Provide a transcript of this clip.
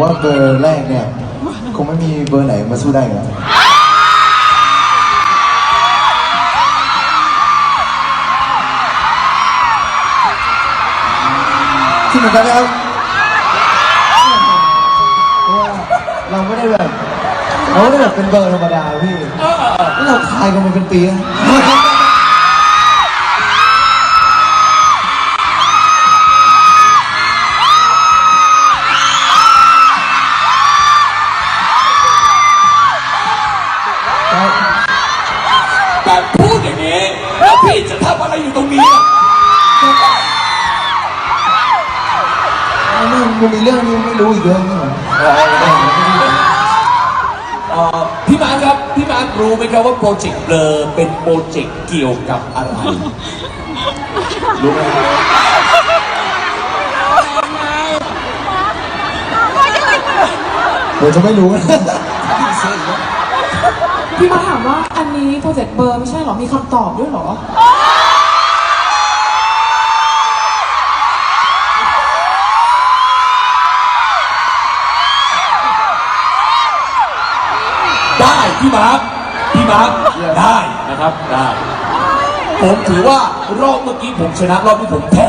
ว่าเบอร์แรกเนี่ยคงไม่มีเบอร์ไหนมาสู้ได้อีกแล้วคิดเหมือนกันนะครับเพราะว่าเราไม่ได้แบบเราไม่ได้แบบเป็นเบอร์ธรรมดาพี่นี่เราทายกันมาเป็นปีแล้ วแต่พูดอย่างนี้ แล้วพี่จะทำอะไรอยู่ตรงนี้ล่ะอันนี้มันมีเรื่องนี้ไม่รู้อีกเรื่องนึงเหรอเอ่อพี่มาร์คครับ พี่มาร์ครู้ไหมครับว่าโปรเจกต์เบลอเป็นโปรเจกต์เกี่ยวกับอะไร รู้ไหมครับเดี๋ยวจะไม่รู้นะ พี่มาถามว่าอันนี้โปรเจกต์เบอร์ไม่ใช่เหรอ มีคำตอบด้วยเหรอ ได้พี่มาร์คพี่มาร์คได้นะครับได้ ผมถือว่ารอบเมื่อกี้ผมชนะรอบนี้ผมแพ้